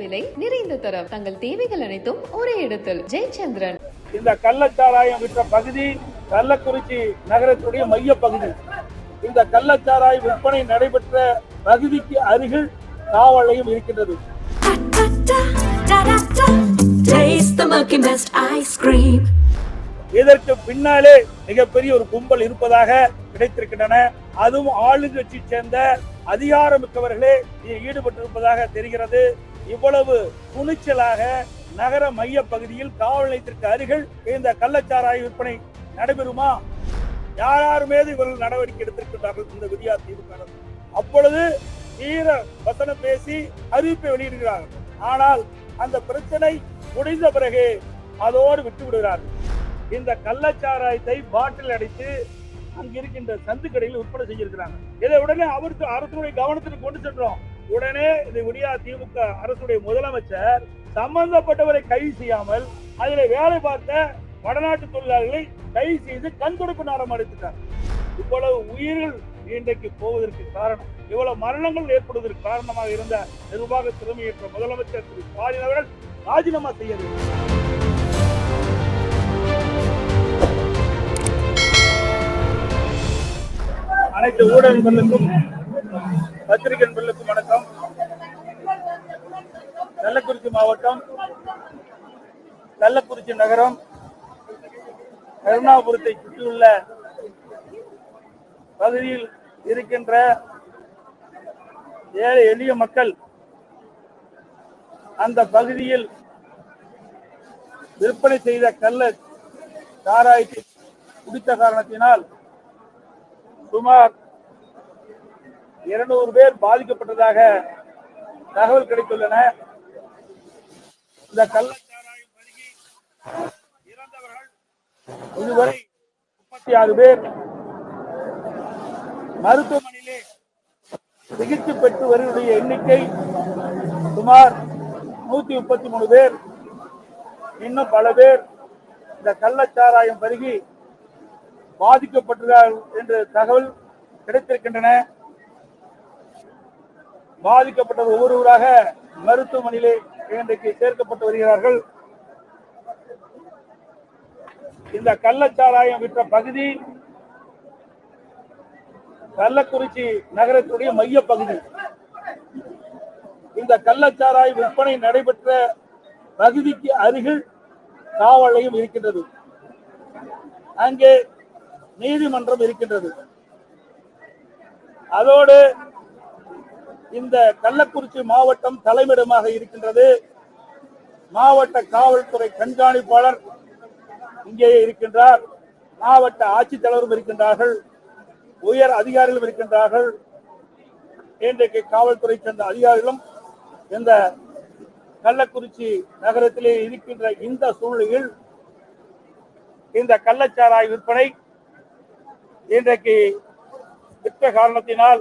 விலை நிறைந்த தரம். தங்கள் தேவைகள் அனைத்தும் ஒரே இடத்தில். ஜெயச்சந்திரன். இந்த கள்ளச்சாராயம் விற்ற பகுதி கள்ளக்குறிச்சி நகரத்துடைய மைய பகுதி இந்த கள்ளச்சாராய விற்பனை நடைபெற்ற பகுதிக்கு அருகில் காவலையும் இருக்கின்றது. இதற்கு பின்னாலே மிகப்பெரிய ஒரு கும்பல் இருப்பதாக கிடைத்திருக்கின்றன. அதுவும் ஆளுங்கட்சி சேர்ந்த அதிகாரமிக்கவர்களே ஈடுபட்டிருப்பதாக தெரிகிறது. இவ்வளவு துணிச்சலாக நகர மைய பகுதியில் காவல் நிலையத்திற்கு அருகில் இந்த கள்ளச்சாராய விற்பனை நடைபெறுமா? யார் யார் மீது இவர்கள் நடவடிக்கை எடுத்திருக்கிறார்கள் இந்த விடியா திமுக அப்பொழுது தீர வசனம் பேசி அறிவிப்பை வெளியிடுகிறார்கள். ஆனால் அந்த பிரச்சனை முடிந்த பிறகு அதோடு விட்டு விடுகிறார்கள் இந்த கள்ளச்சாராயத்தை பாட்டில் அடைத்து அங்கிருக்கின்ற சந்து கடையில் விற்பனை செஞ்சிருக்கிறாங்க இதை உடனே அவருக்கு அரசுடைய கவனத்துக்கு கொண்டு சென்றோம். உடனே இது விடியா திமுக அரசுடைய முதலமைச்சர் சம்பந்தப்பட்டவரை கைது செய்யாமல் அதில் வேலை பார்த்த வடநாட்டு தொழிலாளர்களை கைது செய்து கண் துடைப்பு நாடம் அடைத்துட்டார் இவ்வளவு உயிர்கள் இன்றைக்கு போவதற்கு காரணம் இவ்வளவு மரணங்கள் ஏற்படுவதற்கு காரணமாக இருந்த நிர்வாக திறமையற்ற முதலமைச்சர் திரு ஸ்டாலின் அவர்கள் ராஜினாமா செய்ய வேண்டும். அனைத்து ஊடகங்களுக்கும் பத்திரிகை நண்பர்களுக்கும் வணக்கம். கள்ளக்குறிச்சி மாவட்டம் கள்ளக்குறிச்சி நகரம் கருணாபுரத்தை சுற்றியுள்ள பகுதியில் இருக்கின்ற ஏழை எளிய மக்கள் அந்த பகுதியில் விற்பனை செய்த கள்ள சாராயத்தை குடித்த காரணத்தினால் சுமார் இருநூறு பேர் பாதிக்கப்பட்டதாக தகவல் கிடைத்துள்ளன. இந்த கள்ளச்சாராயம் பருகி இறந்தவர்கள் இதுவரை முப்பத்தி ஆறு பேர் மருத்துவமனையிலே சிகிச்சை பெற்று வருவதுடைய எண்ணிக்கை சுமார் நூத்தி முப்பத்தி மூணு பேர். இன்னும் பல பேர் இந்த கள்ளச்சாராயம் பருகி பாதிக்கப்பட்டுள்ளார் என்ற தகவல் கிடைத்திருக்கின்றன. பாதிக்கப்பட்டவர் ஒவ்வொருவராக மருத்துவமனையிலே இன்றைக்கு சேர்க்கப்பட்டு வருகிறார்கள். இந்த கள்ளச்சாராயம் விற்ற பகுதி கள்ளக்குறிச்சி நகரத்துடைய மைய பகுதி இந்த கள்ளச்சாராய விற்பனை நடைபெற்ற பகுதிக்கு அருகில் காவலையும் இருக்கின்றது. அங்கே நீதிமன்றம் இருக்கின்றது. அதோடு இந்த கள்ளக்குறிச்சி மாவட்டம் தலைமையிடமாக இருக்கின்றது. மாவட்ட காவல்துறை கண்காணிப்பாளர் இங்கேயே இருக்கின்றார். மாவட்ட ஆட்சித்தலைவரும் இருக்கின்றார்கள். உயர் அதிகாரிகளும் இருக்கின்றார்கள். இன்றைக்கு காவல்துறை சேர்ந்த அதிகாரிகளும் இந்த கள்ளக்குறிச்சி நகரத்திலே இருக்கின்ற இந்த சூழ்நிலையில் இந்த கள்ளச்சாராய விற்பனை இன்றைக்கு விற்ற காரணத்தினால்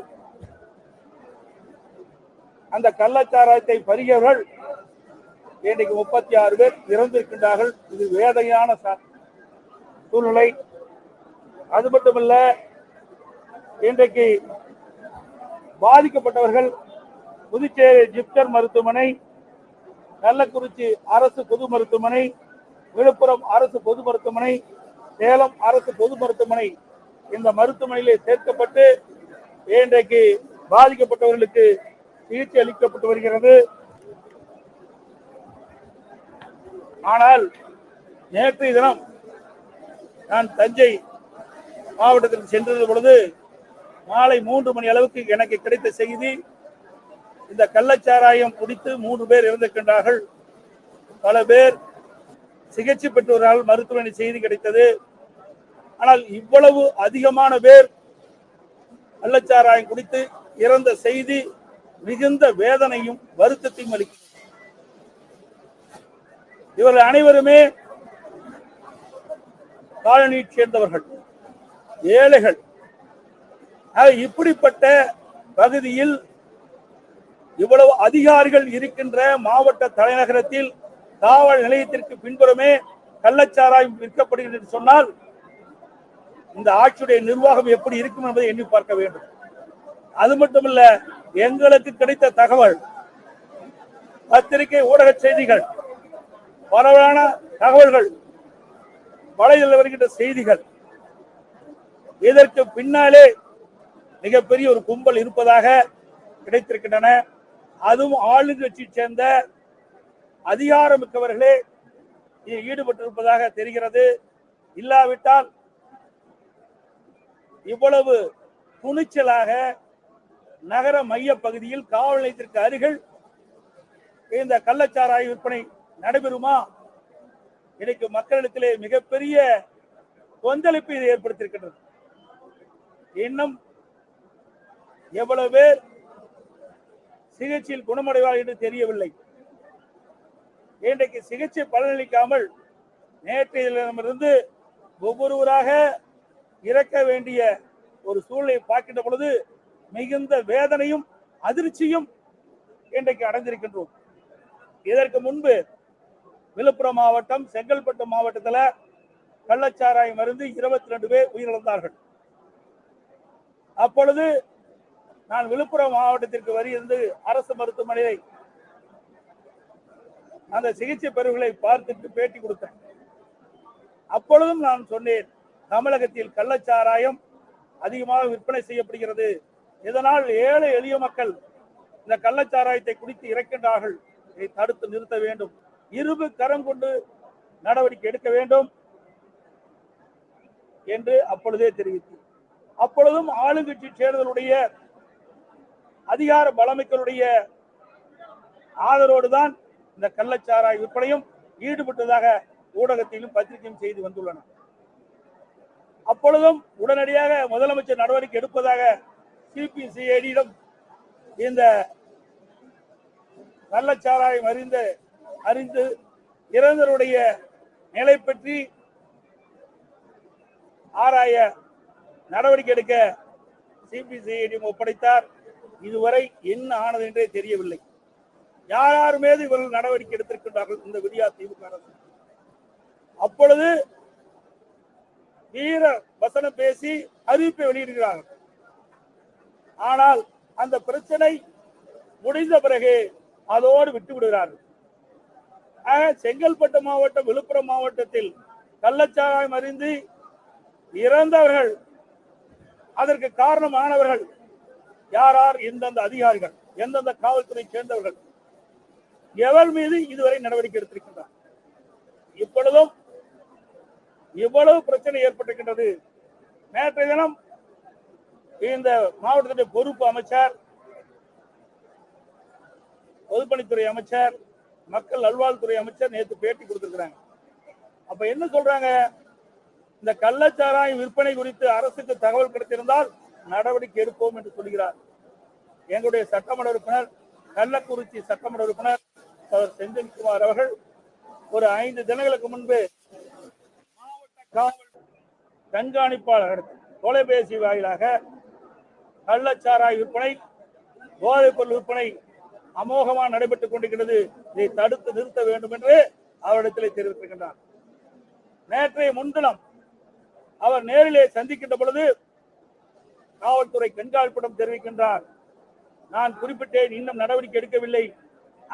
அந்த கள்ளச்சாராயத்தை பருகியவர்கள் இன்றைக்கு முப்பத்தி ஆறு பேர் இறந்திருக்கின்றார்கள். இது வேதையான ச- சூழ்நிலை. அது மட்டுமல்ல இன்றைக்கு பாதிக்கப்பட்டவர்கள் புதுச்சேரி ஜிப்டர் மருத்துவமனை கள்ளக்குறிச்சி அரசு பொது மருத்துவமனை விழுப்புரம் அரசு பொது மருத்துவமனை சேலம் அரசு பொது மருத்துவமனை இந்த மருத்துவமனையிலே சேர்க்கப்பட்டு இன்றைக்கு பாதிக்கப்பட்டவர்களுக்கு சிகிச்சை அளிக்கப்பட்டு வருகிறது. ஆனால் நேற்றைய தினம் நான் தஞ்சை மாவட்டத்திற்கு சென்றது பொழுது மாலை மூன்று மணி அளவுக்கு எனக்கு கிடைத்த செய்தி இந்த கள்ளச்சாராயம் குடித்து மூன்று பேர் இறந்திருக்கின்றார்கள். பல பேர் சிகிச்சை பெற்றவர்கள் மருத்துவமனை செய்தி கிடைத்தது. ஆனால் இவ்வளவு அதிகமான பேர் கள்ளச்சாராயம் குடித்து இறந்த செய்தி மிகுந்த வேதனையும் வருத்தத்தையும் அளிக்கிறது இவர்கள் அனைவருமே காலனியை சேர்ந்தவர்கள். ஏழைகள். ஆக இப்படிப்பட்ட பகுதியில் இவ்வளவு அதிகாரிகள் இருக்கின்ற மாவட்ட தலைநகரத்தில் காவல் நிலையத்திற்கு பின்புறமே கள்ளச்சாராயம் விற்கப்படுகிறது என்று சொன்னால் இந்த ஆட்சியுடைய நிர்வாகம் எப்படி இருக்கும் என்பதை எண்ணி பார்க்க வேண்டும். அது மட்டுமல்ல எங்களுக்கு கிடைத்த தகவல் பத்திரிகை ஊடக செய்திகள் பரவலான தகவல்கள் வலையில் வருகின்ற செய்திகள் இதற்கு பின்னாலே மிகப்பெரிய ஒரு கும்பல் இருப்பதாக கிடைத்திருக்கின்றன. அதுவும் ஆளுங்கட்சியை சேர்ந்த அதிகாரமிக்கவர்களே இதில் ஈடுபட்டிருப்பதாக தெரிகிறது. இல்லாவிட்டால் இவ்வளவு துணிச்சலாக நகர மைய பகுதியில் காவல் நிலையத்திற்கு அருகில் இந்த கள்ளச்சாராய விற்பனை நடைபெறுமா? இன்னைக்கு மக்களிடத்திலே மிகப்பெரிய கொந்தளிப்பு இது ஏற்படுத்தியிருக்கின்றது. இன்னும் எவ்வளவு பேர் சிகிச்சையில் குணமடைவார் என்று தெரியவில்லை. இன்றைக்கு சிகிச்சை பலனளிக்காமல் நேற்றையிலிருந்து ஒவ்வொருவராக இறக்க வேண்டிய ஒரு சூழ்நிலை பார்க்கின்ற பொழுது மிகுந்த வேதனையும் அதிர்ச்சியும் இன்றைக்கு அடைந்திருக்கின்றோம். இதற்கு முன்பு விழுப்புரம் மாவட்டம் செங்கல்பட்டு மாவட்டத்தில் கள்ளச்சாராயம் மருந்து இருபத்தி ரெண்டு பேர் உயிரிழந்தார்கள். அப்பொழுது நான் விழுப்புரம் மாவட்டத்திற்கு வருகிறது அரசு மருத்துவமனையை அந்த சிகிச்சை பெறுகளை பார்த்துட்டு பேட்டி கொடுத்தேன். அப்பொழுதும் நான் சொன்னேன் தமிழகத்தில் கள்ளச்சாராயம் அதிகமாக விற்பனை செய்யப்படுகிறது. இதனால் ஏழை எளிய மக்கள் இந்த கள்ளச்சாராயத்தை குடித்து இறக்கின்றார்கள். இதை தடுத்து நிறுத்த வேண்டும். இருபு கரம் கொண்டு நடவடிக்கை எடுக்க வேண்டும் என்று அப்பொழுதே தெரிவித்து அப்பொழுதும் ஆளுங்கட்சி சேர்தலுடைய அதிகார பலமைக்களுடைய ஆதரவோடு தான் இந்த கள்ளச்சாராய விற்பனையும் ஈடுபட்டதாக ஊடகத்திலும் பத்திரிகையும் செய்து வந்துள்ளன. அப்பொழுதும் உடனடியாக முதலமைச்சர் நடவடிக்கை எடுப்பதாக சிபிசிஐடியிடம் இந்த கள்ளச்சாராயம் அறிந்த அறிந்து இறந்தருடைய நிலை பற்றி ஆராய நடவடிக்கை எடுக்க சிபிசிஐடியும் ஒப்படைத்தார். இதுவரை என்ன ஆனது என்றே தெரியவில்லை. யார் யார் மீது இவர்கள் நடவடிக்கை எடுத்திருக்கின்றார்கள் இந்த விடியா திமுக அரசு. அப்பொழுது வீர வசனம் பேசி அறிவிப்பை வெளியிடுகிறார்கள். ஆனால் அந்த பிரச்சனை முடிந்த பிறகு அதோடு விட்டு விடுகிறார்கள். ஆக செங்கல்பட்டு மாவட்டம் விழுப்புரம் மாவட்டத்தில் கள்ளச்சாராயம் அறிந்து இறந்தவர்கள் அதற்கு காரணமானவர்கள் யார் யார் எந்தெந்த அதிகாரிகள் எந்தெந்த காவல்துறை சேர்ந்தவர்கள். எவர் மீது இதுவரை நடவடிக்கை எடுத்திருக்கின்றார்? இப்பொழுதும் இவ்வளவு பிரச்சனை ஏற்பட்டிருக்கின்றது. நேற்றைய தினம் இந்த மாவட்டத்துடைய பொறுப்பு அமைச்சர் பொதுப்பணித்துறை அமைச்சர் மக்கள் நல்வாழ்வுத்துறை அமைச்சர் நேற்று பேட்டி கொடுத்திருக்கிறாங்க. அப்ப என்ன சொல்றாங்க? இந்த கள்ளச்சாராய விற்பனை குறித்து அரசுக்கு தகவல் கிடைத்திருந்தால் நடவடிக்கை எடுப்போம் என்று சொல்கிறார். எங்களுடைய சட்டமன்ற உறுப்பினர் கள்ளக்குறிச்சி சட்டமன்ற உறுப்பினர் அவர் செந்தில்குமார் அவர்கள் ஒரு ஐந்து தினங்களுக்கு முன்பு மாவட்ட காவல் கண்காணிப்பாளர் தொலைபேசி வாயிலாக கள்ளச்சாராய் விற்பனை போதைப் பொருள் விற்பனை அமோகமாக நடைபெற்றுக் கொண்டிருக்கிறது. இதை தடுத்து நிறுத்த வேண்டும் என்று அவரிடத்தில் தெரிவித்திருக்கின்றார். நேற்றைய முன்தினம் அவர் நேரிலே சந்திக்கின்ற பொழுது காவல்துறை கண்காணிப்பிடம் தெரிவிக்கின்றார். நான் குறிப்பிட்டேன் இன்னும் நடவடிக்கை எடுக்கவில்லை.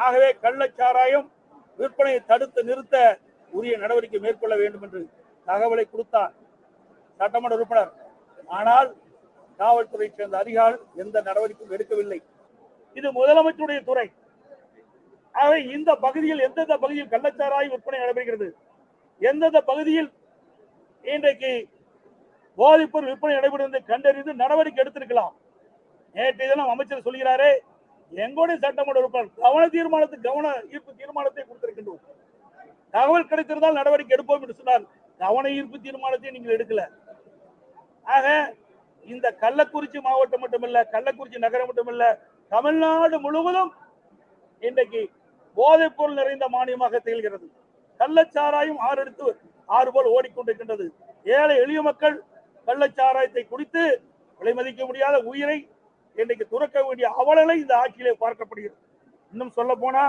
ஆகவே கள்ளச்சாராயம் விற்பனையை தடுத்து நிறுத்த உரிய நடவடிக்கை மேற்கொள்ள வேண்டும் என்று தகவலை கொடுத்தார் சட்டமன்ற உறுப்பினர். ஆனால் காவல்துறை சேர்ந்த அதிகாரிகள் எந்த நடவடிக்கையும் எடுக்கவில்லை. இது முதலமைச்சருடைய துறை. ஆகவே இந்த பகுதியில் எந்தெந்த பகுதியில் கள்ளச்சாராய விற்பனை நடைபெறுகிறது? எந்தெந்த பகுதியில் இன்றைக்கு போதைப்பொருள் விற்பனை நடைபெறுவதை கண்டறிந்து நடவடிக்கை எடுத்திருக்கலாம்? நேற்று தினம் அமைச்சர் சொல்கிறாரே எங்களுடைய சட்டமன்ற உறுப்பினர் கவன தீர்மானத்துக்கு கவன ஈர்ப்பு தீர்மானத்தை கொடுத்திருக்கின்றோம். தகவல் கிடைத்திருந்தால் நடவடிக்கை எடுப்போம் என்று சொன்னார். கவன ஈர்ப்பு தீர்மானத்தை நீங்கள் எடுக்கல. ஆக இந்த கள்ளக்குறிச்சி மாவட்டம் மட்டுமல்ல கள்ளக்குறிச்சி நகரம் மட்டுமல்ல தமிழ்நாடு முழுவதும் இன்றைக்கு போதைப் பொருள் நிறைந்த மானியமாக திகழ்கிறது. கள்ளச்சாராயம் ஆறெடுத்து ஆறு போல் ஓடிக்கொண்டிருக்கின்றது. ஏழை எளிய மக்கள் கள்ளச்சாராயத்தை குடித்து விலை மதிக்க முடியாத உயிரை இன்றைக்கு துறக்க வேண்டிய அவலங்களை இந்த ஆட்சியிலே பார்க்கப்படுகிறது. இன்னும் சொல்ல போனா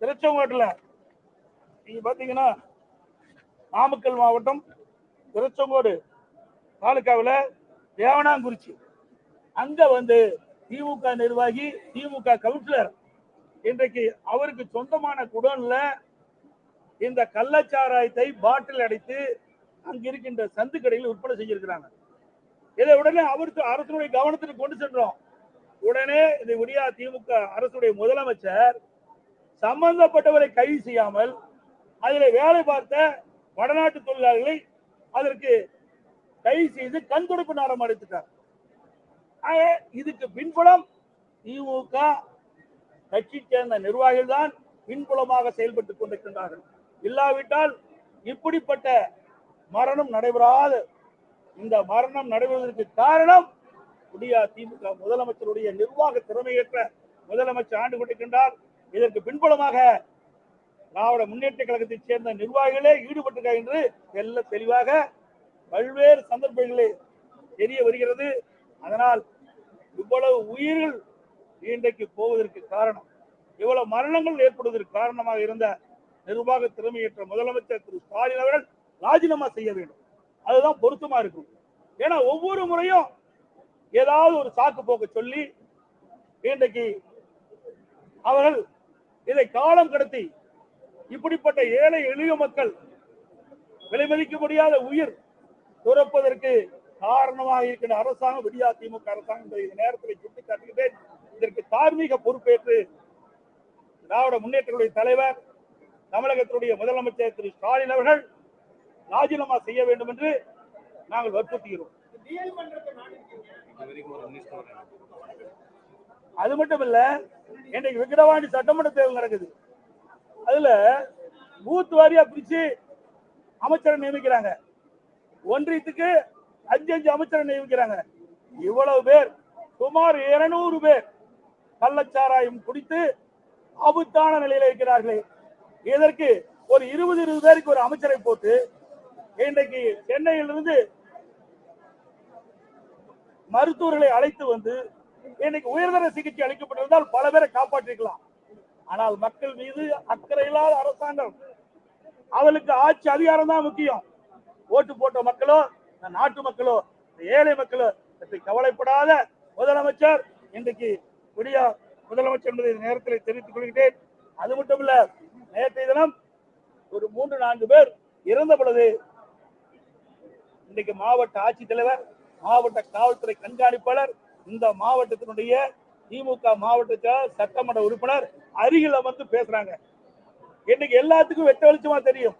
திருச்செங்கோட்டில் நீங்க பாத்தீங்கன்னா நாமக்கல் மாவட்டம் திருச்செங்கோடு தாலுக்காவில் தேவனாங்குறிச்சி. அங்கே வந்து திமுக நிர்வாகி திமுக கவுன்சிலர். இன்றைக்கு அவருக்கு சொந்தமான குடோன்ல இந்த கள்ளச்சாராயத்தை பாட்டில் அடைத்து அங்க இருக்கின்ற சந்து கடையில் விற்பனை செஞ்சிருக்கிறாங்க. இதை உடனே அவருக்கு அரசுடைய கவனத்துக்கு கொண்டு சென்றோம். உடனே இந்த விடியா திமுக அரசுடைய முதலமைச்சர் சம்பந்தப்பட்டவரை கைது செய்யாமல் அதில் வேலை பார்த்த வடநாட்டு தொழிலாளர்களை அதற்கு கைது செய்து கண் துடைப்பு நாடம் அடைத்துட்டார். ஆக, இதுக்கு பின்புலம் திமுக கட்சி சேர்ந்த நிர்வாகிகள் தான் பின்புலமாக செயல்பட்டுக் கொண்டிருக்கின்றார்கள். இல்லாவிட்டால் இப்படிப்பட்ட மரணம் நடைபெறாது. இந்த மரணம் நடைபெறுவதற்கு காரணம் புதிய திமுக முதலமைச்சருடைய நிர்வாக திறமையற்ற முதலமைச்சர் ஆண்டு கொண்டிருக்கின்றார். இதற்கு பின்புலமாக திராவிட முன்னேற்ற கழகத்தைச் சேர்ந்த நிர்வாகிகளே ஈடுபட்டிருக்கார் என்று தெல்ல தெளிவாக பல்வேறு சந்தர்ப்பங்களில் தெரிய வருகிறது. அதனால் இவ்வளவு உயிர்கள் இன்றைக்கு போவதற்கு காரணம் இவ்வளவு மரணங்கள் ஏற்படுவதற்கு காரணமாக இருந்த நிர்வாக திறமையற்ற முதலமைச்சர் திரு ஸ்டாலின் அவர்கள் ராஜினாமா செய்ய வேண்டும். அதுதான் பொருத்தமா இருக்கும். ஏன்னா ஒவ்வொரு முறையும் ஏதாவது ஒரு சாக்கு போக்க சொல்லி இன்றைக்கு அவர்கள் இதை காலம் கடத்தி இப்படிப்பட்ட ஏழை எளிய மக்கள் விலைமதிக்க முடியாத உயிர் துறப்பதற்கு காரணமாக இருக்கின்ற அரசாங்கம் விடியா திமுக அரசாங்கம் என்பதை இந்த நேரத்தில் சுட்டிக்காட்டுகிறேன் இதற்கு தார்மீக பொறுப்பேற்று திராவிட முன்னேற்றங்களுடைய தலைவர் தமிழகத்தினுடைய முதலமைச்சர் திரு ஸ்டாலின் அவர்கள் ராஜினாமா செய்ய வேண்டும் என்று நாங்கள் வற்புறுத்துகிறோம். அது மட்டும் இல்ல இன்றைக்கு விக்கிரவாண்டி சட்டமன்ற தேர்தல் நடக்குது. அதுல பூத் வாரியா பிரிச்சு அமைச்சரை நியமிக்கிறாங்க. ஒன்றியத்துக்கு அஞ்சு அஞ்சு அமைச்சரை நியமிக்கிறாங்க. இவ்வளவு பேர் சுமார் இருநூறு பேர் கள்ளச்சாராயம் குடித்து அபுத்தான நிலையில இருக்கிறார்களே. இதற்கு ஒரு இருபது இருபது பேருக்கு ஒரு அமைச்சரை போட்டு இன்றைக்கு சென்னையிலிருந்து மருத்துவர்களை அழைத்து வந்து இன்னைக்கு உயர்தர சிகிச்சை அளிக்கப்பட்டிருந்தால் பல பேரை காப்பாற்றிருக்கலாம். ஆனால் மக்கள் மீது அக்கறை இல்லாத அரசாங்கம் அவளுக்கு ஆட்சி அதிகாரம் தான் முக்கியம். ஓட்டு போட்ட மக்களோ இந்த நாட்டு மக்களோ இந்த ஏழை மக்களோ பற்றி கவலைப்படாத முதலமைச்சர். இன்றைக்கு விடியா முதலமைச்சர் என்பதை நேரத்தில் தெரிவித்துக் கொள்கிறேன். அது மட்டும் இல்ல நேற்றைய தினம் ஒரு மூன்று நான்கு பேர் இறந்த பொழுது இன்றைக்கு மாவட்ட ஆட்சித்தலைவர் மாவட்ட காவல்துறை கண்காணிப்பாளர் இந்த மாவட்டத்தினுடைய திமுக மாவட்ட சட்டமன்ற உறுப்பினர் அருகில் வந்து பேசுறாங்க. இன்னைக்கு எல்லாத்துக்கும் வெட்ட வெளிச்சமா தெரியும்.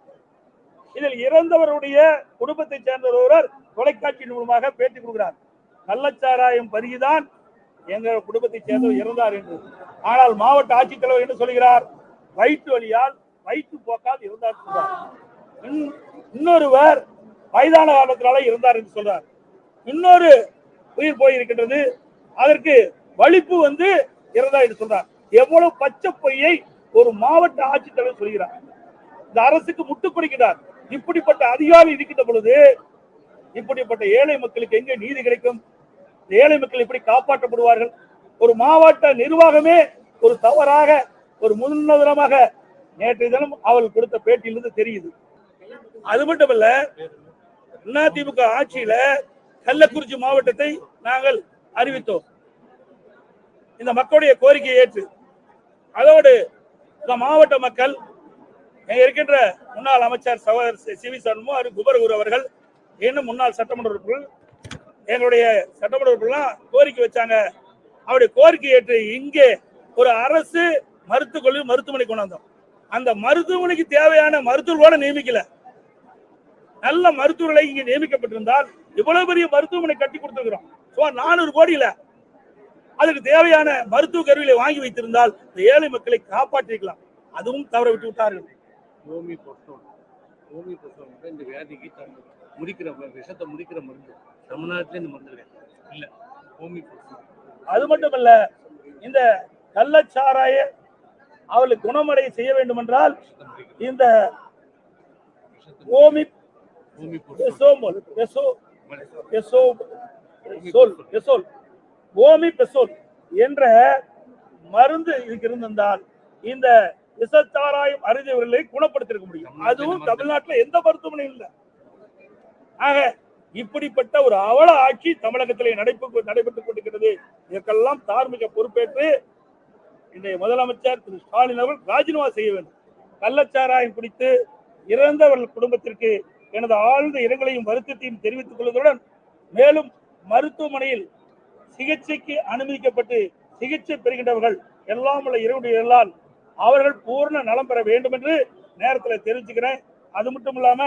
இதில் இறந்தவருடைய குடும்பத்தை சேர்ந்த ஒருவர் தொலைக்காட்சி மூலமாக பேட்டி கொடுக்கிறார். கள்ளச்சாராயம் பருகிதான் எங்கள் குடும்பத்தை சேர்ந்தவர் இறந்தார் என்று. ஆனால் மாவட்ட ஆட்சித்தலைவர் என்ன சொல்கிறார்? வயிற்று வழியால் வயிற்று போக்கால் இருந்தார் சொல்றார். இன்- இன்னொருவர் வயதான காலத்தினால இருந்தார் என்று சொல்றார். இன்னொரு உயிர் போயிருக்கின்றது. அதற்கு வலிப்பு வந்து இறந்தா என்று சொல்றார். எவ்வளவு பச்சை பொய்யை ஒரு மாவட்ட ஆட்சித்தலைவர் சொல்கிறார். இந்த அரசுக்கு முட்டுக் கொடுக்கிறார். இப்படிப்பட்ட அதிகாரி இருக்கின்ற பொழுது இப்படிப்பட்ட ஏழை மக்களுக்கு எங்கே நீதி கிடைக்கும்? ஏழை மக்கள் எப்படி காப்பாற்றப்படுவார்கள்? ஒரு மாவட்ட நிர்வாகமே ஒரு தவறாக ஒரு முன்னதனமாக நேற்றைய தினம் அவள் கொடுத்த பேட்டியிலிருந்து தெரியுது. அது மட்டுமல்ல அதிமுக ஆட்சியில கள்ளக்குறிச்சி மாவட்டத்தை நாங்கள் அறிவித்தோம். இந்த மக்களுடைய கோரிக்கையை ஏற்று அதோடு இந்த மாவட்ட மக்கள் இருக்கின்ற முன்னாள் அமைச்சர் சகோதரர் சி- வி சண்முகம் குபரகுரு அவர்கள் இன்னும் முன்னாள் சட்டமன்ற உறுப்பினர் எங்களுடைய சட்டமன்ற உறுப்பினர்லாம் கோரிக்கை வச்சாங்க. அவருடைய கோரிக்கை ஏற்று இங்கே ஒரு அரசு மருத்துவக் கல்லூரி மருத்துவமனை கொண்டு வந்தோம் அந்த மருத்துவமனைக்கு தேவையான மருத்துவர் கூட நியமிக்கல. நல்ல மருத்துவர்களை இங்கே நியமிக்கப்பட்டிருந்தால் இவ்வளவு பெரிய மருத்துவமனை கட்டி கொடுத்துருக்கிறோம். சுமார் நானூறு கோடியில அதுக்கு தேவையான மருத்துவ கருவிகளை வாங்கி வைத்திருந்தால் இந்த ஏழை மக்களை காப்பாற்றிருக்கலாம். அதுவும் தவற விட்டு விட்டார்கள். பொருத்தம் ஹோமி பொருத்தம் வந்து இந்த வியாதிக்கு தம் முடிக்கிற விஷத்தை முடிக்கிற மருந்து. தமிழ்நாட்டிலே இந்த மருந்து இல்ல ஹோமி பொருத்தம் அது மட்டுமல்ல இந்த கள்ளச்சாராய அவளுக்கு குணமடைய செய்ய வேண்டும் என்றால் இந்த ஓமி ஓமி பெசோல் என்ற மருந்து இதுக்கு இருந்திருந்தால் இந்த விஷச்சாராயம் அறிந்தவர்களை குணப்படுத்திருக்க முடியும். அதுவும் தமிழ்நாட்டுல எந்த மருத்துவமனையும் இல்லை. ஆக இப்படிப்பட்ட ஒரு அவல ஆட்சி தமிழகத்திலே நடைபெற்று நடைபெற்றுக் கொண்டிருக்கிறது. இதற்கெல்லாம் தார்மீக பொறுப்பேற்று இன்றைய முதலமைச்சர் திரு ஸ்டாலின் அவர்கள் ராஜினாமா செய்ய வேண்டும். கள்ளச்சாராயம் குடித்து இறந்தவர்கள் குடும்பத்திற்கு எனது ஆழ்ந்த இரங்கலையும் வருத்தத்தையும் தெரிவித்துக் கொள்வதுடன் மேலும் மருத்துவமனையில் சிகிச்சைக்கு அனுமதிக்கப்பட்டு சிகிச்சை பெறுகின்றவர்கள் எல்லாம் உள்ள இறைவனுடைய எல்லால் அவர்கள் பூர்ண நலம் பெற வேண்டும் என்று நேரத்தில் தெரிவிச்சுக்கிறேன் அது மட்டும் இல்லாம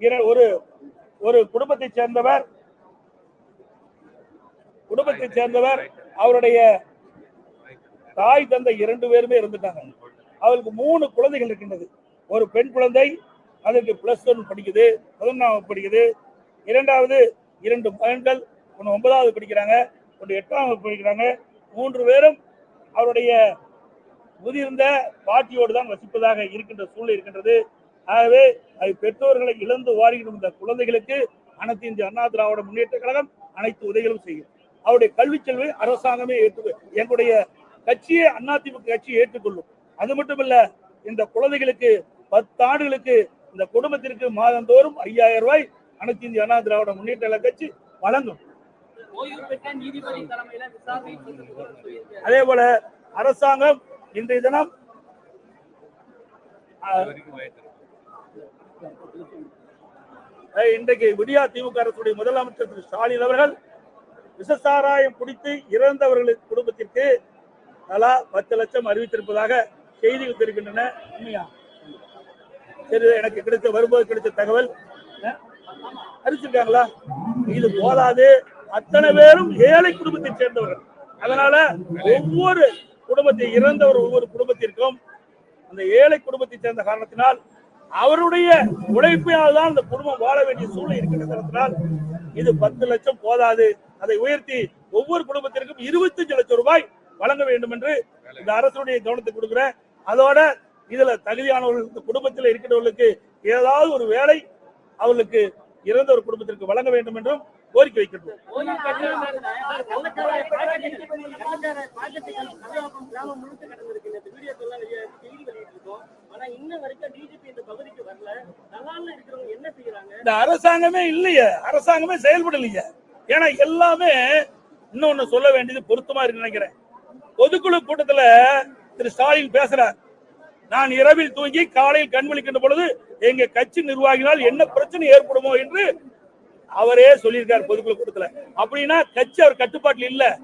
இர- ஒரு ஒரு குடும்பத்தை சேர்ந்தவர் குடும்பத்தை சேர்ந்தவர் அவருடைய தாய் தந்தை இரண்டு பேருமே இருந்துட்டாங்க அவருக்கு மூணு குழந்தைகள் இருக்கின்றது. ஒரு பெண் குழந்தை அதற்கு பிளஸ் ஒன் படிக்குது பதினொன்றாவது படிக்குது இரண்டாவது இரண்டு மகன்கள் ஒன்று ஒன்பதாவது படிக்கிறாங்க ஒன்று எட்டாம் வகுப்பு படிக்கிறாங்க மூன்று பேரும் அவருடைய முதிர்ந்த பாட்டியோடு தான் வசிப்பதாக இருக்கின்ற சூழ்நிலை இருக்கின்றது. ஆகவே அது பெற்றோர்களை இழந்து வாரிடும் இந்த குழந்தைகளுக்கு அனைத்து இந்திய அண்ணா திராவிட முன்னேற்ற கழகம் அனைத்து உதவிகளும் செய்யும். அவருடைய கல்வி செல்வை அரசாங்கமே ஏற்று எங்களுடைய கட்சியை அதிமுக கட்சி ஏற்றுக்கொள்ளும் அது மட்டுமல்ல இந்த குழந்தைகளுக்கு பத்து ஆண்டுகளுக்கு இந்த குடும்பத்திற்கு மாதந்தோறும் ஐயாயிரம் ரூபாய் அனைத்து இந்திய அண்ணா திராவிட முன்னேற்ற கழக கட்சி வழங்கும். அதே போல அரசாங்கம் இன்றைய தினம் இன்றைக்கு விடியா திமுக அரசுடைய முதலமைச்சர் திரு ஸ்டாலின் அவர்கள் விசசாராயம் குடித்து இறந்தவர்களுக்கு குடும்பத்திற்கு தலா பத்து லட்சம் அறிவித்திருப்பதாக செய்திகள் தெரிவிக்கின்றன உண்மையா? சரி எனக்கு கிடைத்த வரும்போது கிடைத்த தகவல் அறிவிச்சிருக்காங்களா? இது போதாது. அத்தனை பேரும் ஏழை குடும்பத்தை சேர்ந்தவர்கள். அதனால ஒவ்வொரு குடும்பத்தை இறந்தவர் ஒவ்வொரு குடும்பத்திற்கும் அந்த ஏழை குடும்பத்தை சேர்ந்த காரணத்தினால் அவருடைய உழைப்பினால் தான் அந்த குடும்பம் வாழ வேண்டிய சூழ்நிலை இருக்கின்ற காரணத்தினால் இது பத்து லட்சம் போதாது. அதை உயர்த்தி ஒவ்வொரு குடும்பத்திற்கும் இருபத்தஞ்சு லட்சம் ரூபாய் வழங்க வேண்டும் என்று இந்த அரசுடைய கவனத்தை கொடுக்கிறேன் அதோட இதுல தகுதியானவர்கள் இந்த குடும்பத்தில் இருக்கிறவர்களுக்கு ஏதாவது ஒரு வேலை அவர்களுக்கு இறந்த ஒரு குடும்பத்திற்கு வழங்க வேண்டும் என்றும் கோரிக்கை வைக்கின்றோம் இந்த இந்த அரசாங்கமே இல்லையே அரசாங்கமே செயல்படலையே. ஏன்னா எல்லாமே இன்னொன்னு சொல்ல வேண்டியது பொருத்தமா இருக்கு நினைக்கிறேன். பொதுக்குழு கூட்டத்துல திரு ஸ்டாலின் பேசுறார். நான் இரவில் தூங்கி காலையில் கண் விழிக்கின்ற பொழுது எங்க கட்சி நிர்வாகினால் என்ன பிரச்சனை ஏற்படுமோ என்று அவரே சொல்லியிருக்கார் பொதுக்குழு கூட்டத்துல. அப்படின்னா கட்சி அவர் கட்டுப்பாட்டில் இல்ல.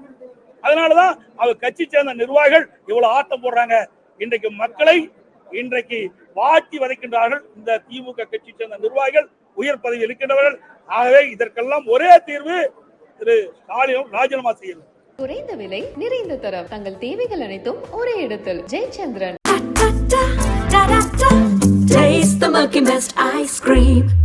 அதனாலதான் அவர் கட்சி சேர்ந்த நிர்வாகிகள் இவ்வளவு ஆட்டம் போடுறாங்க. இன்றைக்கு மக்களை இன்றைக்கு வாட்டி வதைக்கின்றார்கள். இந்த திமுக கட்சி சேர்ந்த நிர்வாகிகள் உயர் பதவியில் இருக்கின்றவர்கள். ஆகவே இதற்கெல்லாம் ஒரே தீர்வு திரு ஸ்டாலினும் ராஜினாமா செய்யணும். குறைந்த விலை நிறைந்த தரம். தங்கள் தேவைகள் அனைத்தும் ஒரே இடத்தில். Jayachandran. Da da